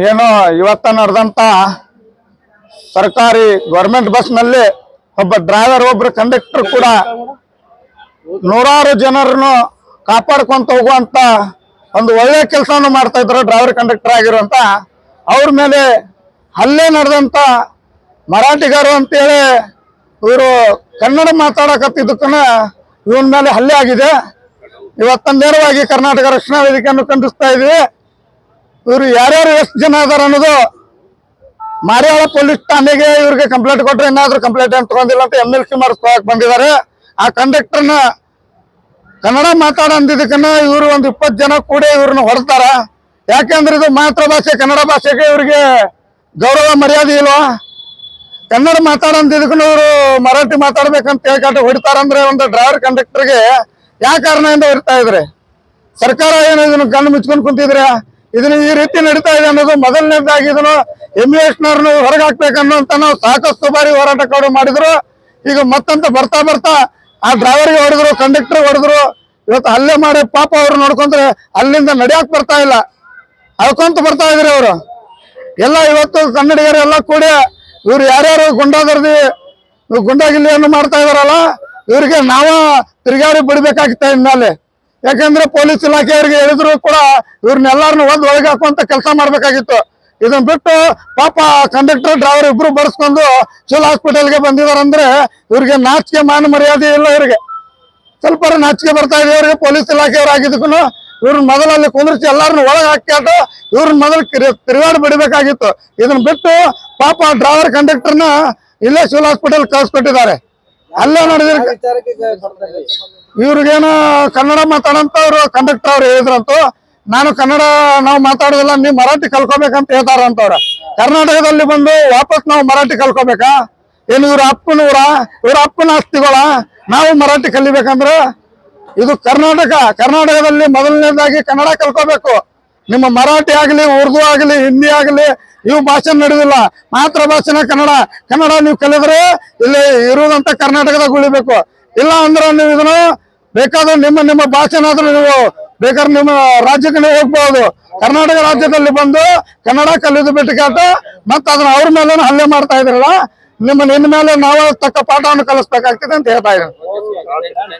ಏನು ಇವತ್ತ ನಡೆದಂತ ಸರ್ಕಾರಿ ಗೌರ್ಮೆಂಟ್ ಬಸ್ನಲ್ಲಿ ಒಬ್ಬ ಡ್ರೈವರ್ ಒಬ್ರು ಕಂಡಕ್ಟರ್ ಕೂಡ ನೂರಾರು ಜನರನ್ನು ಕಾಪಾಡ್ಕೊಂತ ಹೋಗುವಂತ ಒಂದು ಒಳ್ಳೆ ಕೆಲಸವನ್ನು ಮಾಡ್ತಾ ಇದ್ರು ಡ್ರೈವರ್ ಕಂಡಕ್ಟರ್ ಆಗಿರುವಂತ. ಅವ್ರ ಮೇಲೆ ಹಲ್ಲೆ ನಡೆದಂತ ಮರಾಠಿಗರು ಅಂತೇಳಿ ಇವರು ಕನ್ನಡ ಮಾತಾಡಕತ್ತಿದ್ದಕ್ಕನ ಇವನ್ ಮೇಲೆ ಹಲ್ಲೆ ಆಗಿದೆ. ಇವತ್ತ ನೇರವಾಗಿ ಕರ್ನಾಟಕ ರಕ್ಷಣಾ ವೇದಿಕೆಯನ್ನು ಖಂಡಿಸ್ತಾ ಇದ್ವಿ. ಇವರು ಯಾರ್ಯಾರು ಎಷ್ಟು ಜನ ಅದಾರ ಅನ್ನೋದು ಮಾರಿಯಾಳ ಪೊಲೀಸ್ ಠಾಣೆಗೆ ಇವ್ರಿಗೆ ಕಂಪ್ಲೇಂಟ್ ಕೊಟ್ರೆ ಏನಾದ್ರೂ ಕಂಪ್ಲೇಂಟ್ ಏನು ತಗೊಂಡಿಲ್ಲ ಅಂತ ಎಂ ಎಲ್ ಸಿ ಮಾಡಿಸ್ಕೊಳಕ್ ಬಂದಿದ್ದಾರೆ. ಆ ಕಂಡಕ್ಟರ್ನ ಕನ್ನಡ ಮಾತಾಡ ಅಂದಿದ್ದಕ್ಕನ್ನ ಇವರು ಒಂದು ಇಪ್ಪತ್ತು ಜನ ಕೂಡ ಇವ್ರನ್ನ ಹೊಡ್ತಾರ ಯಾಕೆಂದ್ರೆ ಇದು ಮಾತೃ ಭಾಷೆ, ಕನ್ನಡ ಭಾಷೆಗೆ ಇವ್ರಿಗೆ ಗೌರವ, ಮರ್ಯಾದೆ ಇಲ್ವಾ? ಕನ್ನಡ ಮಾತಾಡಂತಿದ್ದಕ್ಕೂ ಇವರು ಮರಾಠಿ ಮಾತಾಡ್ಬೇಕಂತ ಹೇಳ್ಕಾಟ ಹೊಡಿತಾರಂದ್ರೆ ಒಂದು ಡ್ರೈವರ್ ಕಂಡಕ್ಟರ್ಗೆ ಯಾವ ಕಾರಣದಿಂದ ಹೊಡಿತಾ ಇದ್ರೆ? ಸರ್ಕಾರ ಏನು ಇದನ್ನು ಕಣ್ಣು ಮುಚ್ಕೊಂಡು ಕುಂತಿದ್ರೆ? ಇದನ್ನ ಈ ರೀತಿ ನಡೀತಾ ಇದೆ ಅನ್ನೋದು ಮೊದಲನೇದಾಗಿ ಇದನ್ನು ಎಂ ನರ್ನು ಹೊರಗೆ ಅಂತ ನಾವು ಸಾಕಷ್ಟು ಬಾರಿ ಹೋರಾಟ ಕಾಡು ಮಾಡಿದ್ರು. ಈಗ ಮತ್ತಂತ ಬರ್ತಾ ಬರ್ತಾ ಆ ಡ್ರೈವರ್ಗೆ ಹೊಡೆದ್ರು ಕಂಡಕ್ಟರ್ ಹೊಡೆದ್ರು. ಇವತ್ತು ಅಲ್ಲೇ ಮಾಡಿ ಪಾಪ ಅವ್ರು ನೋಡ್ಕೊಂಡ್ರೆ ಅಲ್ಲಿಂದ ನಡಿಯಾಕ್ ಬರ್ತಾ ಇಲ್ಲ. ಅಳ್ಕೊಂತ ಬರ್ತಾ ಇದ್ರಿ ಅವರು. ಎಲ್ಲ ಇವತ್ತು ಕನ್ನಡಿಗರು ಎಲ್ಲ ಕೂಡಿ ಇವ್ರು ಯಾರ್ಯಾರು ಗುಂಡಾದರ್ದಿ ಗುಂಡಾಗಿಲ್ಲಿಯನ್ನು ಮಾಡ್ತಾ ಇದಾರಲ್ಲ, ಇವ್ರಿಗೆ ನಾವ ತಿರುಗಾಡಿ ಬಿಡ್ಬೇಕಾಗಿತ್ತ ಇನ್ಮೇಲೆ ಯಾಕಂದ್ರೆ ಪೊಲೀಸ್ ಇಲಾಖೆಯವರಿಗೆ ಹೇಳಿದ್ರು ಕೂಡ ಇವ್ರನ್ನೆಲ್ಲಾರನ್ನು ಒಂದು ಒಳಗೆ ಹಾಕುವಂತ ಕೆಲಸ ಮಾಡ್ಬೇಕಾಗಿತ್ತು. ಇದನ್ನ ಬಿಟ್ಟು ಪಾಪ ಕಂಡಕ್ಟರ್ ಡ್ರೈವರ್ ಇಬ್ರು ಬಡಿಸ್ಕೊಂಡು ಸಿವಿಲ್ ಹಾಸ್ಪಿಟಲ್ಗೆ ಬಂದಿದಾರಂದ್ರೆ ಇವ್ರಿಗೆ ನಾಚಿಕೆ ಮಾನ ಮರ್ಯಾದೆ ಇಲ್ಲ ಇವ್ರಿಗೆ. ಸ್ವಲ್ಪ ನಾಚಿಕೆ ಬರ್ತಾ ಇದೆ ಇವ್ರಿಗೆ, ಪೊಲೀಸ್ ಇಲಾಖೆಯವರಾಗಿದ್ದಕ್ಕೂ ಇವ್ರನ್ನ ಮೊದಲಲ್ಲಿ ಕುಂದ್ರಿಸಿ ಎಲ್ಲಾರನ್ನು ಒಳಗೆ ಹಾಕ್ಯಾಟು ಇವ್ರನ್ನ ಮೊದಲು ತಿರುಗಾಡಿ ಬಿಡಬೇಕಾಗಿತ್ತು. ಇದನ್ನ ಬಿಟ್ಟು ಪಾಪ ಡ್ರೈವರ್ ಕಂಡಕ್ಟರ್ನ ಇಲ್ಲೇ ಸಿವಿಲ್ ಹಾಸ್ಪಿಟಲ್ ಕಳ್ಸಿಕೊಟ್ಟಿದ್ದಾರೆ. ಅಲ್ಲೇ ನಡೆದಿರ. ಇವ್ರಿಗೇನು ಕನ್ನಡ ಮಾತಾಡಂತವ್ರು ಕಂಡಕ್ಟರ್ ಅವ್ರು ಹೇಳಿದ್ರಂತು ನಾನು ಕನ್ನಡ ನಾವು ಮಾತಾಡೋದಿಲ್ಲ ನೀವು ಮರಾಠಿ ಕಲ್ಕೋಬೇಕಂತ ಹೇಳ್ತಾರಂತವ್ರ. ಕರ್ನಾಟಕದಲ್ಲಿ ಬಂದು ವಾಪಸ್ ನಾವು ಮರಾಠಿ ಕಲ್ಕೋಬೇಕಾ? ಏನು ಇವ್ರ ಅಪ್ಪನ ಊರ ಇವ್ರ ಅಪ್ಪನ ಆಸ್ತಿಗಳ ನಾವು ಮರಾಠಿ ಕಲಿಬೇಕಂದ್ರೆ ಇದು ಕರ್ನಾಟಕ. ಕರ್ನಾಟಕದಲ್ಲಿ ಮೊದಲನೇದಾಗಿ ಕನ್ನಡ ಕಲ್ಕೋಬೇಕು. ನಿಮ್ಮ ಮರಾಠಿ ಆಗಲಿ, ಉರ್ದು ಆಗಲಿ, ಹಿಂದಿ ಆಗಲಿ ನೀವು ಭಾಷೆ ನಡೆದಿಲ್ಲ. ಮಾತೃ ಭಾಷೆನ ಕನ್ನಡ. ಕನ್ನಡ ನೀವು ಕಲಿದ್ರೆ ಇಲ್ಲಿ ಇರುವುದಂತ ಕರ್ನಾಟಕದಾಗ ಉಳಿಬೇಕು. ಇಲ್ಲ ಅಂದ್ರೆ ನೀವು ಇದನ್ನು ಬೇಕಾದ್ರೆ ನಿಮ್ಮ ನಿಮ್ಮ ಭಾಷೆನಾದ್ರೂ ನೀವು ಬೇಕಾದ್ರೆ ನಿಮ್ಮ ರಾಜ್ಯಕ್ಕೆ ನೀವು ಹೋಗ್ಬಹುದು ಕರ್ನಾಟಕ ರಾಜ್ಯದಲ್ಲಿ ಬಂದು ಕನ್ನಡ ಕಲಿದು ಬಿಟ್ಟುಕಾಟ ಮತ್ತೆ ಅದನ್ನ ಅವ್ರ ಮೇಲೆ ಹಲ್ಲೆ ಮಾಡ್ತಾ ಇದ್ರಲ್ಲ, ನಿಮ್ಮ ನಿನ್ನ ಮೇಲೆ ನಾವು ತಕ್ಕ ಪಾಠವನ್ನು ಕಲಿಸ್ಬೇಕಾಗ್ತದೆ ಅಂತ ಹೇಳ್ತಾ ಇದ್ದೀನಿ.